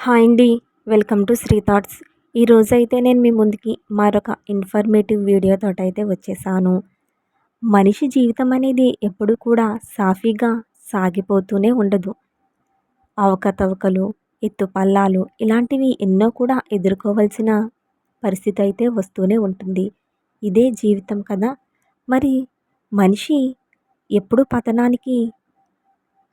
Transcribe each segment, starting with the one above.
Hi అండి welcome to Shri thoughts. ఈరోజు అయితే నేను మీ ముందుకి మరొక ఇన్ఫర్మేటివ్ వీడియోతో అయితే వచ్చేసాను. మనిషి జీవితం అనేది ఎప్పుడు కూడా సాఫీగా సాగిపోతూనే ఉండదు. అవకతవకలు ఎత్తుపల్లాలు ఇలాంటివి ఎన్నో కూడా ఎదుర్కోవాల్సిన పరిస్థితి అయితే వస్తూనే ఉంటుంది. ఇదే జీవితం కదా? మరి మనిషి ఎప్పుడు పతనానికి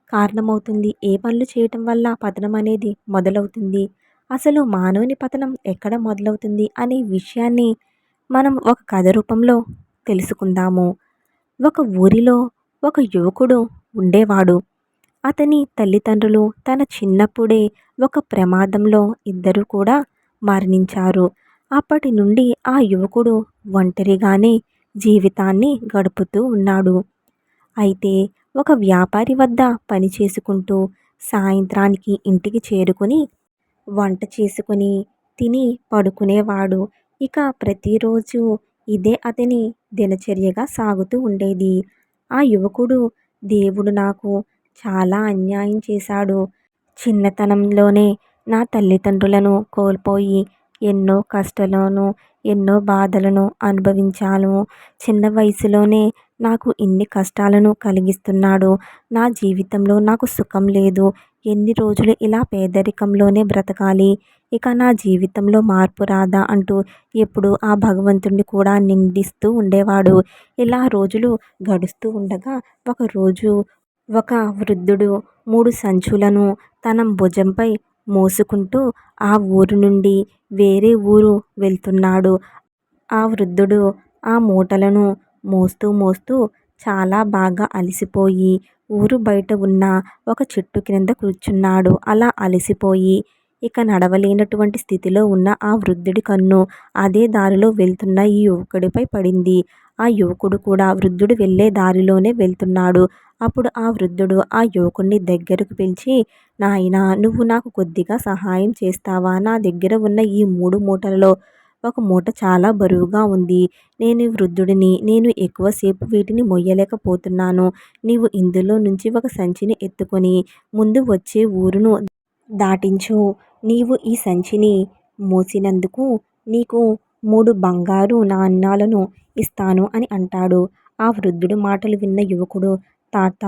కారణమవుతుంది. ఏ పనులు చేయటం వల్ల పతనం అనేది మొదలవుతుంది? అసలు మానవుని పతనం ఎక్కడ మొదలవుతుంది అనే విషయాన్ని మనం ఒక కథ రూపంలో తెలుసుకుందాము. ఒక ఊరిలో ఒక యువకుడు ఉండేవాడు. అతని తల్లిదండ్రులు తన చిన్నప్పుడే ఒక ప్రమాదంలో ఇద్దరు కూడా మరణించారు. అప్పటి నుండి ఆ యువకుడు ఒంటరిగానే జీవితాన్ని గడుపుతూ ఉన్నాడు. అయితే ఒక వ్యాపారి వద్ద పని చేసుకుంటూ సాయంత్రానికి ఇంటికి చేరుకొని వంట చేసుకొని తిని పడుకునేవాడు. ఇక ప్రతిరోజు ఇదే అతని దినచర్యగా సాగుతూ ఉండేది. ఆ యువకుడు దేవుడు నాకు చాలా అన్యాయం చేశాడు. చిన్నతనంలోనే నా తల్లిదండ్రులను కోల్పోయి ఎన్నో కష్టాలను ఎన్నో బాధలను అనుభవించాను. చిన్న వయసులోనే నాకు ఇన్ని కష్టాలను కలిగిస్తున్నాడు. నా జీవితంలో నాకు సుఖం లేదు. ఎన్ని రోజులు ఇలా పేదరికంలోనే బ్రతకాలి? ఇక నా జీవితంలో మార్పు రాదా అంటూ ఎప్పుడు ఆ భగవంతుడిని కూడా నిందిస్తూ ఉండేవాడు. ఇలా రోజులు గడుస్తూ ఉండగా ఒకరోజు ఒక వృద్ధుడు మూడు సంచులను తన భుజంపై మోసుకుంటూ ఆ ఊరు నుండి వేరే ఊరు వెళ్తున్నాడు. ఆ వృద్ధుడు ఆ మూటలను మోస్తూ మోస్తూ చాలా బాగా అలసిపోయి ఊరు బయట ఉన్న ఒక చెట్టు క్రింద కూర్చున్నాడు. అలా అలసిపోయి ఇక నడవలేనటువంటి స్థితిలో ఉన్న ఆ వృద్ధుడి కన్ను అదే దారిలో వెళ్తున్న ఈ యువకుడిపై పడింది. ఆ యువకుడు కూడా వృద్ధుడు వెళ్ళే దారిలోనే వెళ్తున్నాడు. అప్పుడు ఆ వృద్ధుడు ఆ యువకుడిని దగ్గరకు పిలిచి నాయనా నువ్వు నాకు కొద్దిగా సహాయం చేస్తావా? నా దగ్గర ఉన్న ఈ మూడు మూటలలో ఒక మూట చాలా బరువుగా ఉంది. నేను వృద్ధుడిని నేను ఎక్కువసేపు వీటిని మొయ్యలేకపోతున్నాను. నీవు ఇందులో నుంచి ఒక సంచిని ఎత్తుకొని ముందు వచ్చే ఊరును దాటించు. నీవు ఈ సంచిని మోసినందుకు నీకు మూడు బంగారు నాణ్యాలను ఇస్తాను అని అంటాడు. ఆ వృద్ధుడు మాటలు విన్న యువకుడు తాత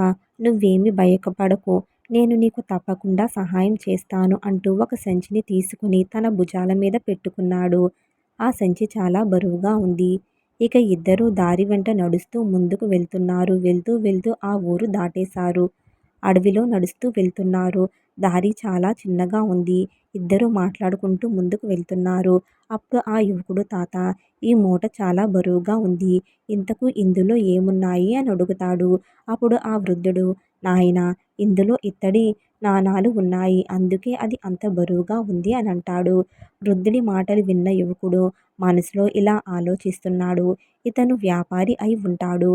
నువ్వేమి భయపడకు. నేను నీకు తప్పకుండా సహాయం చేస్తాను అంటూ ఒక సంచిని తీసుకుని తన భుజాల మీద పెట్టుకున్నాడు. ఆ సంచి చాలా బరువుగా ఉంది. ఇక ఇద్దరు దారి వెంట నడుస్తూ ముందుకు వెళ్తున్నారు. వెళ్తూ వెళ్తూ ఆ ఊరు దాటేశారు. అడవిలో నడుస్తూ వెళ్తున్నారు. దారి చాలా చిన్నగా ఉంది. ఇద్దరు మాట్లాడుకుంటూ ముందుకు వెళ్తున్నారు. అప్పుడు ఆ యువకుడు తాత ఈ మూట చాలా బరువుగా ఉంది. ఇంతకు ఇందులో ఏమున్నాయి అని అడుగుతాడు. అప్పుడు ఆ వృద్ధుడు నాయన ఇందులో ఇత్తడి నాణాలు ఉన్నాయి. అందుకే అది అంత బరువుగా ఉంది అని అంటాడు. వృద్ధుడి మాటలు విన్న యువకుడు మనసులో ఇలా ఆలోచిస్తున్నాడు. ఇతను వ్యాపారి అయి ఉంటాడు.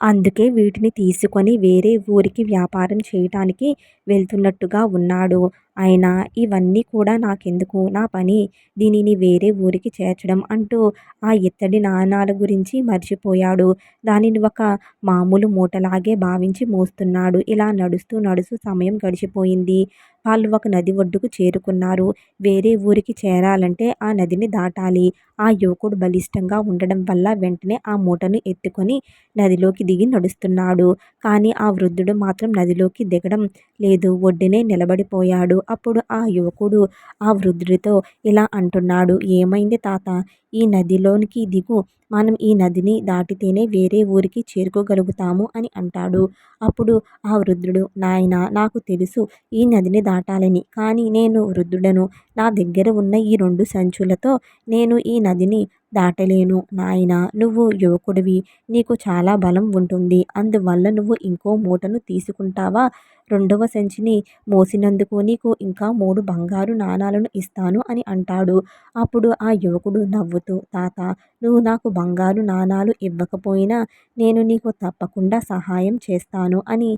అందుకే వీటిని తీసుకొని వేరే ఊరికి వ్యాపారం చేయటానికి వెళ్తున్నట్టుగా ఉన్నాడు. అయినా ఇవన్నీ కూడా నాకెందుకు? నా పని దీనిని వేరే ఊరికి చేర్చడం అంటూ ఆ ఇత్తడి నాణాల గురించి మర్చిపోయాడు. దానిని ఒక మామూలు మూటలాగే భావించి మోస్తున్నాడు. ఇలా నడుస్తూ నడుస్తూ సమయం గడిచిపోయింది. వాళ్ళు ఒక నది ఒడ్డుకు చేరుకున్నారు. వేరే ఊరికి చేరాలంటే ఆ నదిని దాటాలి. ఆ యువకుడు బలిష్టంగా ఉండడం వల్ల వెంటనే ఆ మూటను ఎత్తుకొని నదిలోకి దిగి నడుస్తున్నాడు. కానీ ఆ వృద్ధుడు మాత్రం నదిలోకి దిగడం లేదు. ఒడ్డునే నిలబడిపోయాడు. అప్పుడు ఆ యువకుడు ఆ వృద్ధుడితో ఇలా అంటున్నాడు. ఏమైంది తాత? ఈ నదిలోనికి దిగు. మనం ఈ నదిని దాటితేనే వేరే ఊరికి చేరుకోగలుగుతాము అని అంటాడు. అప్పుడు ఆ వృద్ధుడు నాయన నాకు తెలుసు ఈ నదిని దాటాలని కానీ నేను వృద్ధుడను. నా దగ్గర ఉన్న ఈ రెండు సంచులతో నేను ఈ నదిని దాటలేను. నాయన నువ్వు యువకుడివి. నీకు చాలా బలం ఉంటుంది. అందువల్ల నువ్వు ఇంకో మూటను తీసుకుంటావా? రెండవ సంచిని మోసినందుకు నీకు ఇంకా మూడు బంగారు నాణాలను ఇస్తాను అని అంటాడు. అప్పుడు ఆ యువకుడు నవ్వుతూ తాత నువ్వు నాకు బంగారు నాణాలు ఇవ్వకపోయినా నేను నీకు తప్పకుండా సహాయం చేస్తాను అని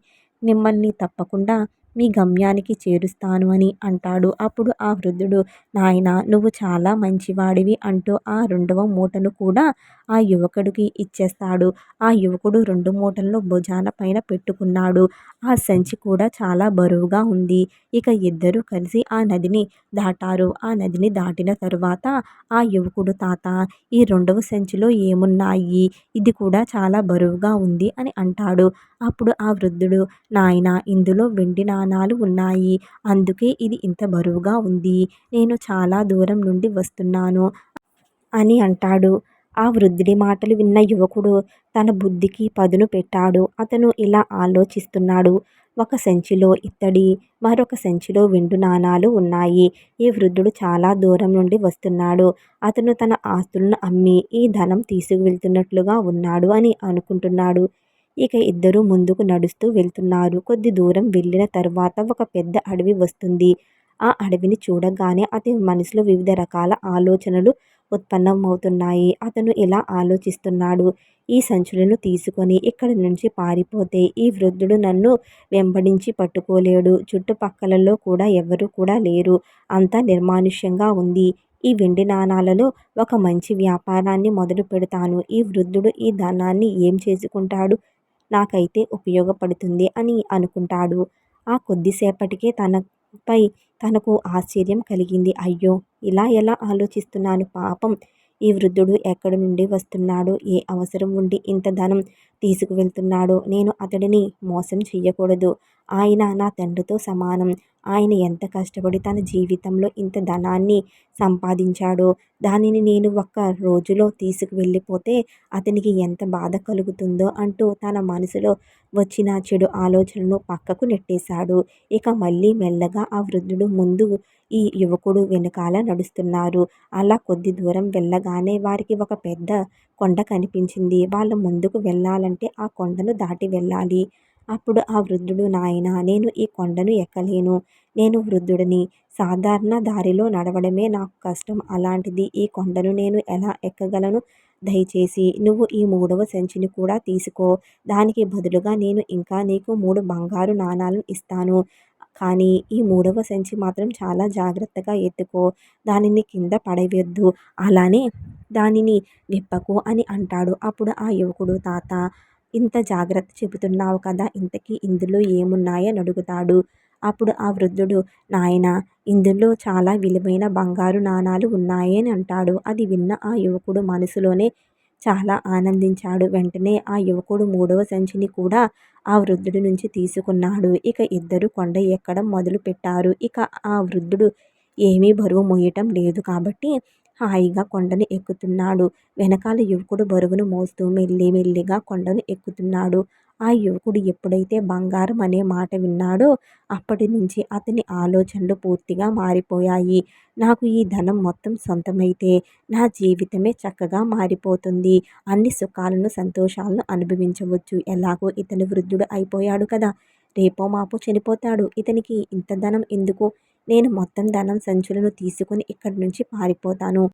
మిమ్మల్ని తప్పకుండా మీ గమ్యానికి చేరుస్తాను అని అంటాడు. అప్పుడు ఆ వృద్ధుడు నాయన నువ్వు చాలా మంచివాడివి అంటూ ఆ రెండవ మూటను కూడా ఆ యువకుడికి ఇచ్చేస్తాడు. ఆ యువకుడు రెండు మూటలను భుజాన పైన పెట్టుకున్నాడు. ఆ సంచి కూడా చాలా బరువుగా ఉంది. ఇక ఇద్దరు కలిసి ఆ నదిని దాటారు. ఆ నదిని దాటిన తరువాత ఆ యువకుడు తాత ఈ రెండవ సంచిలో ఏమున్నాయి? ఇది కూడా చాలా బరువుగా ఉంది అని అంటాడు. అప్పుడు ఆ వృద్ధుడు నాయన ఇందులో వెండి నాణాలు ఉన్నాయి. అందుకే ఇది ఇంత బరువుగా ఉంది. నేను చాలా దూరం నుండి వస్తున్నాను అని అంటాడు. ఆ వృద్ధుడి మాటలు విన్న యువకుడు తన బుద్ధికి పదును పెట్టాడు. అతను ఇలా ఆలోచిస్తున్నాడు. ఒక సంచిలో ఇత్తడి మరొక సంచిలో వెండు నాణాలు ఉన్నాయి. ఈ వృద్ధుడు చాలా దూరం నుండి వస్తున్నాడు. అతను తన ఆస్తులను అమ్మి ఈ ధనం తీసుకువెళ్తున్నట్లుగా ఉన్నాడు అని అనుకుంటున్నాడు. ఇక ఇద్దరు ముందుకు నడుస్తూ వెళ్తున్నారు. కొద్ది దూరం వెళ్ళిన తర్వాత ఒక పెద్ద అడవి వస్తుంది. ఆ అడవిని చూడగానే అతని మనసులో వివిధ రకాల ఆలోచనలు ఉత్పన్నమవుతున్నాయి. అతను ఇలా ఆలోచిస్తున్నాడు. ఈ సంచులను తీసుకొని ఇక్కడి నుంచి పారిపోతే ఈ వృద్ధుడు నన్ను వెంబడించి పట్టుకోలేడు. చుట్టుపక్కలలో కూడా ఎవరు కూడా లేరు. అంతా నిర్మానుష్యంగా ఉంది. ఈ వెండి నాణాలలో ఒక మంచి వ్యాపారాన్ని మొదలు పెడతాను. ఈ వృద్ధుడు ఈ ధనాన్ని ఏం చేసుకుంటాడు? నాకైతే ఉపయోగపడుతుంది అని అనుకుంటాడు. ఆ కొద్దిసేపటికే తనపై తనకు ఆశ్చర్యం కలిగింది. అయ్యో! ఇలా ఎలా ఆలోచిస్తున్నాను? పాపం ఈ వృద్ధుడు ఎక్కడి నుండి వస్తున్నాడు? ఏ అవసరం ఉండి ఇంత ధనం తీసుకువెళ్తున్నాడు? నేను అతడిని మోసం చెయ్యకూడదు. ఆయన నా తండ్రితో సమానం. ఆయన ఎంత కష్టపడి తన జీవితంలో ఇంత ధనాన్ని సంపాదించాడో దానిని నేను ఒక్క రోజులో తీసుకువెళ్ళిపోతే అతనికి ఎంత బాధ కలుగుతుందో అంటూ తన మనసులో వచ్చిన చెడు ఆలోచనను పక్కకు నెట్టేశాడు. ఇక మళ్ళీ మెల్లగా ఆ వృద్ధుడు ముందు ఈ యువకుడు వెనకాల నడుస్తున్నారు. అలా కొద్ది దూరం వెళ్ళగానే వారికి ఒక పెద్ద కొండ కనిపించింది. వాళ్ళు ముందుకు వెళ్ళాలంటే ఆ కొండను దాటి వెళ్ళాలి. అప్పుడు ఆ వృద్ధుడు నాయన నేను ఈ కొండను ఎక్కలేను. నేను వృద్ధుడిని. సాధారణ దారిలో నడవడమే నాకు కష్టం. అలాంటిది ఈ కొండను నేను ఎలా ఎక్కగలను? దయచేసి నువ్వు ఈ మూడవ సంచిని కూడా తీసుకో. దానికి బదులుగా నేను ఇంకా నీకు మూడు బంగారు నాణాలను ఇస్తాను. కానీ ఈ మూడవ సంచి మాత్రం చాలా జాగ్రత్తగా ఎత్తుకో. దానిని కింద పడవేయద్దు అలానే దానిని విప్పకు అని అంటాడు. అప్పుడు ఆ యువకుడు తాత ఇంత జాగ్రత్త చెబుతున్నావు కదా ఇంతకీ ఇందులో ఏమున్నాయని అడుగుతాడు. అప్పుడు ఆ వృద్ధుడు నాయన ఇందులో చాలా విలువైన బంగారు నాణాలు ఉన్నాయని అంటాడు. అది విన్న ఆ యువకుడు మనసులోనే చాలా ఆనందించాడు. వెంటనే ఆ యువకుడు మూడవ సంచిని కూడా ఆ వృద్ధుడి నుంచి తీసుకున్నాడు. ఇక ఇద్దరు కొండ ఎక్కడం మొదలు పెట్టారు ఇక ఆ వృద్ధుడు ఏమీ బరువు మోయటం లేదు కాబట్టి హాయిగా కొండను ఎక్కుతున్నాడు. వెనకాల యువకుడు బరువును మోస్తూ మెల్లి మెల్లిగా కొండను ఎక్కుతున్నాడు. ఆ యువకుడు ఎప్పుడైతే బంగారం అనే మాట విన్నాడో అప్పటి నుంచి అతని ఆలోచనలు పూర్తిగా మారిపోయాయి. నాకు ఈ ధనం మొత్తం సొంతమైతే నా జీవితమే చక్కగా మారిపోతుంది. అన్ని సుఖాలను సంతోషాలను అనుభవించవచ్చు. ఎలాగో ఇతను వృద్ధుడు అయిపోయాడు కదా. రేపో మాపో చనిపోతాడు. ఇతనికి ఇంత ధనం ఎందుకు? నేను మొత్తం ధనం సంచులను తీసుకుని ఇక్కడి నుంచి పారిపోతాను.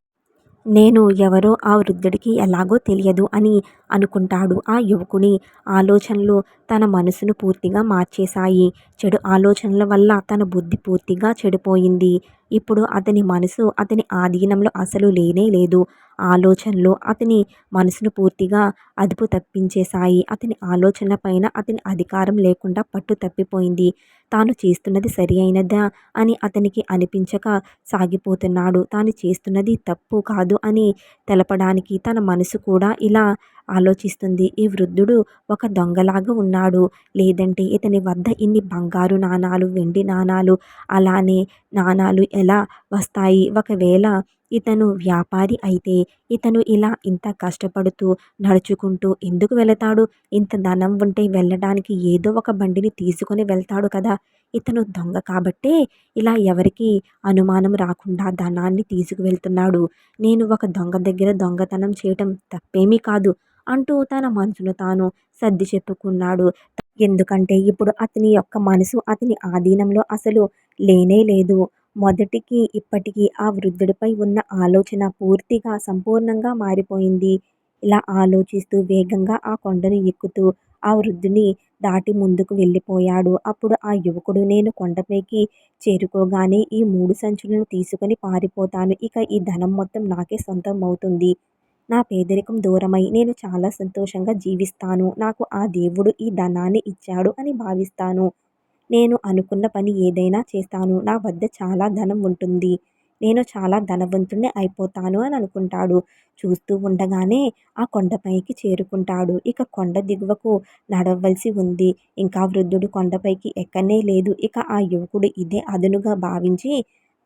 నేను ఎవరో ఆ వృద్ధుడికి ఎలాగో తెలియదు అని అనుకుంటాడు ఆ యువకుని. ఆలోచనలు తన మనసును పూర్తిగా మార్చేశాయి. చెడు ఆలోచనల వల్ల తన బుద్ధి పూర్తిగా చెడిపోయింది. ఇప్పుడు అతని మనసు అతని ఆధీనంలో అసలు లేనే లేదు. ఆలోచనలు అతని మనసును పూర్తిగా అదుపు తప్పించేశాయి అతని ఆలోచనల పైన అతని అధికారం లేకుండా పట్టు తప్పిపోయింది. తాను చేస్తున్నది సరి అయినదా అని అతనికి అనిపించక సాగిపోతున్నాడు. తాను చేస్తున్నది తప్పు కాదు అని తెలపడానికి తన మనసు కూడా ఇలా ఆలోచిస్తుంది. ఈ వృద్ధుడు ఒక దొంగలాగా ఉన్నాడు. లేదంటే ఇతని వద్ద ఇన్ని బంగారు నాణాలు వెండి నాణాలు అలానే నాణాలు ఎలా వస్తాయి? ఒకవేళ ఇతను వ్యాపారి అయితే ఇతను ఇలా ఇంత కష్టపడుతూ నడుచుకుంటూ ఎందుకు వెళతాడు? ఇంత ధనం ఉంటే వెళ్ళడానికి ఏదో ఒక బండిని తీసుకొని వెళ్తాడు కదా. ఇతను దొంగ కాబట్టే ఇలా ఎవరికి అనుమానం రాకుండా ధనాన్ని తీసుకువెళ్తున్నాడు. నేను ఒక దొంగ దగ్గర దొంగతనం చేయటం తప్పేమీ కాదు అంటూ తన మనసును తాను సర్ది చెప్పుకున్నాడు. ఎందుకంటే ఇప్పుడు అతని యొక్క మనసు అతని ఆధీనంలో అసలు లేనే లేదు. మొదటికి ఇప్పటికీ ఆ వృద్ధుడిపై ఉన్న ఆలోచన పూర్తిగా సంపూర్ణంగా మారిపోయింది. ఇలా ఆలోచిస్తూ వేగంగా ఆ కొండను ఎక్కుతూ ఆ వృద్ధుని దాటి ముందుకు వెళ్ళిపోయాడు. అప్పుడు ఆ యువకుడు నేను కొండపైకి చేరుకోగానే ఈ మూడు సంచులను తీసుకొని పారిపోతాను. ఇక ఈ ధనం మొత్తం నాకే సొంతం అవుతుంది నా పేదరికం దూరమై నేను చాలా సంతోషంగా జీవిస్తాను. నాకు ఆ దేవుడు ఈ ధనాన్ని ఇచ్చాడు అని భావిస్తాను. నేను అనుకున్న పని ఏదైనా చేస్తాను. నా వద్ద చాలా ధనం ఉంటుంది. నేను చాలా ధనవంతుణ్ణి అయిపోతాను అని అనుకుంటాడు. చూస్తూ ఉండగానే ఆ కొండపైకి చేరుకుంటాడు. ఇక కొండ దిగువకు నడవలసి ఉంది. ఇంకా వృద్ధుడు కొండపైకి ఎక్కనే లేదు. ఇక ఆ యువకుడు ఇదే అదనుగా భావించి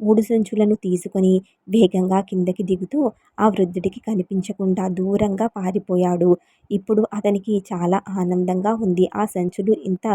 మూడు సంచులను తీసుకొని వేగంగా కిందకి దిగుతూ ఆ వృద్ధుడికి కనిపించకుండా దూరంగా పారిపోయాడు. ఇప్పుడు అతనికి చాలా ఆనందంగా ఉంది. ఆ సంచులు ఇంత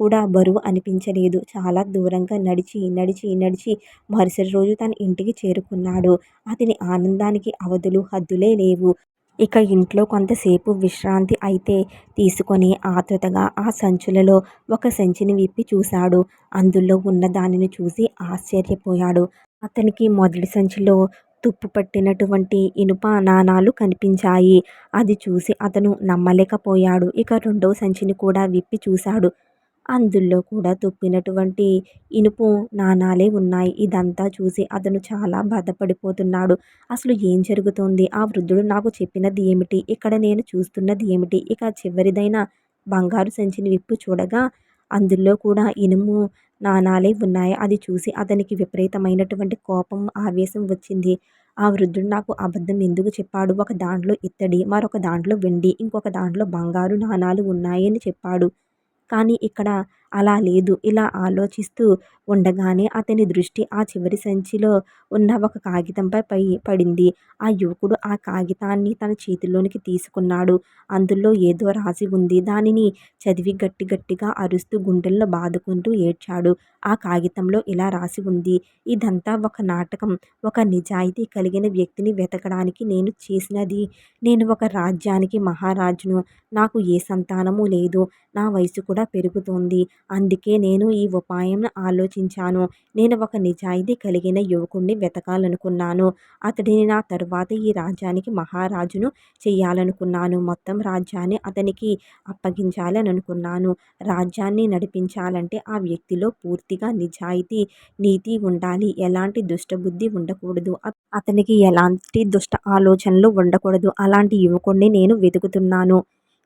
కూడా బరువు అనిపించలేదు. చాలా దూరంగా నడిచి నడిచి నడిచి మరుసటి రోజు తన ఇంటికి చేరుకున్నాడు. అతని ఆనందానికి అవధులు హద్దులే లేవు. ఇక ఇంట్లో కొంతసేపు విశ్రాంతి అయితే తీసుకొని ఆతృతగా ఆ సంచులలో ఒక సంచిని విప్పి చూశాడు. అందులో ఉన్న దానిని చూసి ఆశ్చర్యపోయాడు. అతనికి మొదటి సంచిలో తుప్పు పట్టినటువంటి ఇనుప నాణాలు కనిపించాయి. అది చూసి అతను నమ్మలేకపోయాడు. ఇక రెండవ సంచిని కూడా విప్పి చూశాడు. అందులో కూడా తొక్కినటువంటి ఇనుపు నాణాలే ఉన్నాయి. ఇదంతా చూసి అతను చాలా బాధపడిపోతున్నాడు. అసలు ఏం జరుగుతోంది? ఆ వృద్ధుడు నాకు చెప్పినది ఏమిటి? ఇక్కడ నేను చూస్తున్నది ఏమిటి? ఇక చివరిదైన బంగారు సంచిని విప్పు చూడగా అందులో కూడా ఇనుము నాణాలే ఉన్నాయి. అది చూసి అతనికి విపరీతమైనటువంటి కోపం ఆవేశం వచ్చింది. ఆ వృద్ధుడు నాకు అబద్ధం ఎందుకు చెప్పాడు? ఒక దాంట్లో ఇత్తడి మరొక దాంట్లో వెండి ఇంకొక దాంట్లో బంగారు నాణాలు ఉన్నాయని చెప్పాడు. కానీ ఇక్కడ అలా లేదు. ఇలా ఆలోచిస్తూ ఉండగానే అతని దృష్టి ఆ చివరి సంచిలో ఉన్న ఒక కాగితంపై పై పడింది. ఆ యువకుడు ఆ కాగితాన్ని తన చేతిలోనికి తీసుకున్నాడు. అందులో ఏదో రాసి ఉంది. దానిని చదివి గట్టి గట్టిగా అరుస్తూ గుండెల్లో బాదుకుంటూ ఏడ్చాడు. ఆ కాగితంలో ఇలా రాసి ఉంది. ఇదంతా ఒక నాటకం. ఒక నిజాయితీ కలిగిన వ్యక్తిని వెతకడానికి నేను చేసినది. నేను ఒక రాజ్యానికి మహారాజును. నాకు ఏ సంతానము లేదు. నా వయసు కూడా పెరుగుతోంది. అందుకే నేను ఈ ఉపాయం ఆలోచించాను. నేను ఒక నిజాయితీ కలిగిన యువకుడిని వెతకాలనుకున్నాను. అతడిని నా తరువాత ఈ రాజ్యానికి మహారాజును చేయాలనుకున్నాను మొత్తం రాజ్యాన్ని అతనికి అప్పగించాలని అనుకున్నాను రాజ్యాన్ని నడిపించాలంటే ఆ వ్యక్తిలో పూర్తిగా నిజాయితీ నీతి ఉండాలి. ఎలాంటి దుష్టబుద్ధి ఉండకూడదు. అతనికి ఎలాంటి దుష్ట ఆలోచనలు ఉండకూడదు. అలాంటి యువకుడిని నేను వెతుకుతున్నాను.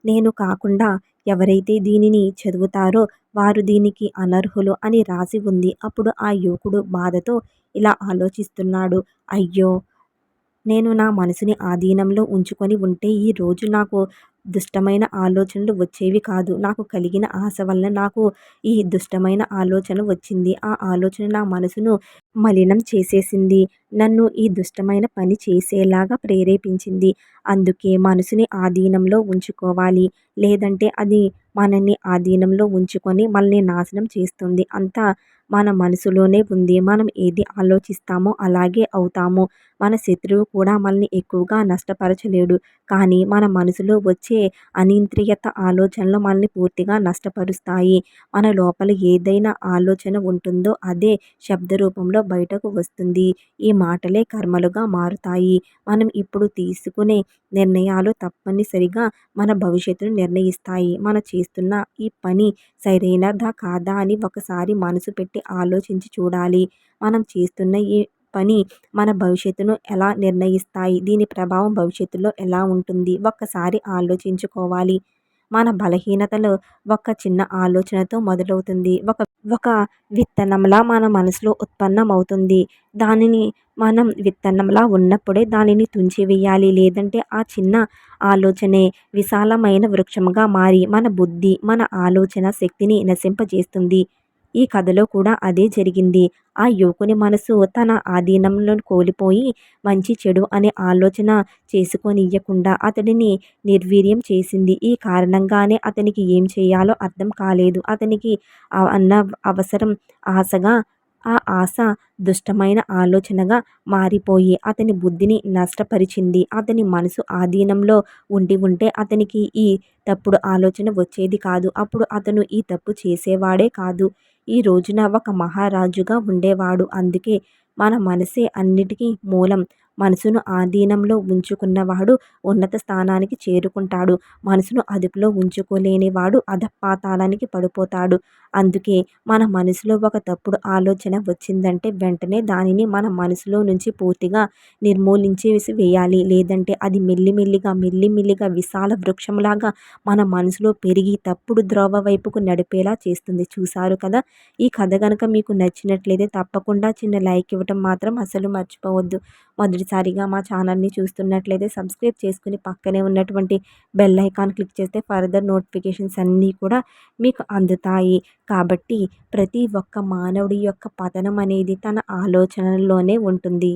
నేను కాకుండా ఎవరైతే దీనిని చదువుతారో వారు దీనికి అనర్హులు అని రాసి ఉంది. అప్పుడు ఆ యువకుడు బాధతో ఇలా ఆలోచిస్తున్నాడు. అయ్యో! నేను నా మనసుని ఆధీనంలో ఉంచుకొని ఉంటే ఈరోజు నాకు దుష్టమైన ఆలోచనలు వచ్చేవి కాదు. నాకు కలిగిన ఆశ వల్ల నాకు ఈ దుష్టమైన ఆలోచన వచ్చింది. ఆ ఆలోచన నా మనసును మలినం చేసేసింది. నన్ను ఈ దుష్టమైన పని చేసేలాగా ప్రేరేపించింది. అందుకే మనసుని ఆధీనంలో ఉంచుకోవాలి. లేదంటే అది మనల్ని ఆధీనంలో ఉంచుకొని మనల్ని నాశనం చేస్తుంది. అంతా మన మనసులోనే ఉంది. మనం ఏది ఆలోచిస్తామో అలాగే అవుతాము. మన శత్రువు కూడా మనల్ని ఎక్కువగా నష్టపరచలేడు. కానీ మన మనసులో వచ్చే అనియంత్రిత ఆలోచనలు మనల్ని పూర్తిగా నష్టపరుస్తాయి. మన లోపల ఏదైనా ఆలోచన ఉంటుందో అదే శబ్ద రూపంలో బయటకు వస్తుంది. ఈ మాటలే కర్మలుగా మారుతాయి. మనం ఇప్పుడు తీసుకునే నిర్ణయాలు తప్పనిసరిగా మన భవిష్యత్తును నిర్ణయిస్తాయి. మన చేస్తున్న ఈ పని సరైనదా కాదా అని ఒకసారి మనసు పెట్టి ఆలోచించి చూడాలి. మనం చేస్తున్న ఈ పని మన భవిష్యత్తును ఎలా నిర్ణయిస్తాయి? దీని ప్రభావం భవిష్యత్తులో ఎలా ఉంటుంది? ఒక్కసారి ఆలోచించుకోవాలి. మన బలహీనతలు ఒక చిన్న ఆలోచనతో మొదలవుతుంది. ఒక ఒక విత్తనంలా మన మనసులో ఉత్పన్నమవుతుంది. దానిని మనం విత్తనంలా ఉన్నప్పుడే దానిని తుంచివేయాలి. లేదంటే ఆ చిన్న ఆలోచనే విశాలమైన వృక్షముగా మారి మన బుద్ధి మన ఆలోచన శక్తిని నశింపజేస్తుంది. ఈ కథలో కూడా అదే జరిగింది. ఆ యువకుని మనసు తన ఆధీనంలో కోల్పోయి మంచి చెడు అనే ఆలోచన చేసుకోనియ్యకుండా అతడిని నిర్వీర్యం చేసింది. ఈ కారణంగానే అతనికి ఏం చేయాలో అర్థం కాలేదు. అతనికి అన్న అవసరం ఆశగా ఆ ఆశ దుష్టమైన ఆలోచనగా మారిపోయి అతని బుద్ధిని నష్టపరిచింది. అతని మనసు ఆధీనంలో ఉండి ఉంటే అతనికి ఈ తప్పుడు ఆలోచన వచ్చేది కాదు. అప్పుడు అతను ఈ తప్పు చేసేవాడే కాదు. ఈ రోజున ఒక మహారాజుగా ఉండేవాడు. అందుకే మన మనసే అన్నిటికీ మూలం. మనసును ఆధీనంలో ఉంచుకున్నవాడు ఉన్నత స్థానానికి చేరుకుంటాడు. మనసును అదుపులో ఉంచుకోలేని వాడు అధపాతాళానికి పడిపోతాడు. అందుకే మన మనసులో ఒక తప్పుడు ఆలోచన వచ్చిందంటే వెంటనే దానిని మన మనసులో నుంచి పూర్తిగా నిర్మూలించేసి వేయాలి. లేదంటే అది మెల్లిమెల్లిగా మెల్లిమెల్లిగా విశాల వృక్షంలాగా మన మనసులో పెరిగి తప్పుడు ద్రోవ వైపుకు నడిపేలా చేస్తుంది. చూశారు కదా? ఈ కథ కనుక మీకు నచ్చినట్లయితే తప్పకుండా చిన్న లైక్ ఇవ్వటం మాత్రం అసలు మర్చిపోవద్దు. మొదటిసారిగా మా ఛానల్ని చూస్తున్నట్లయితే సబ్స్క్రైబ్ చేసుకుని పక్కనే ఉన్నటువంటి బెల్ ఐకాన్ క్లిక్ చేస్తే ఫర్దర్ నోటిఫికేషన్స్ అన్నీ కూడా మీకు అందుతాయి. కాబట్టి ప్రతి ఒక్క మానవుడి యొక్క పతనం అనేది తన ఆలోచనల్లోనే ఉంటుంది.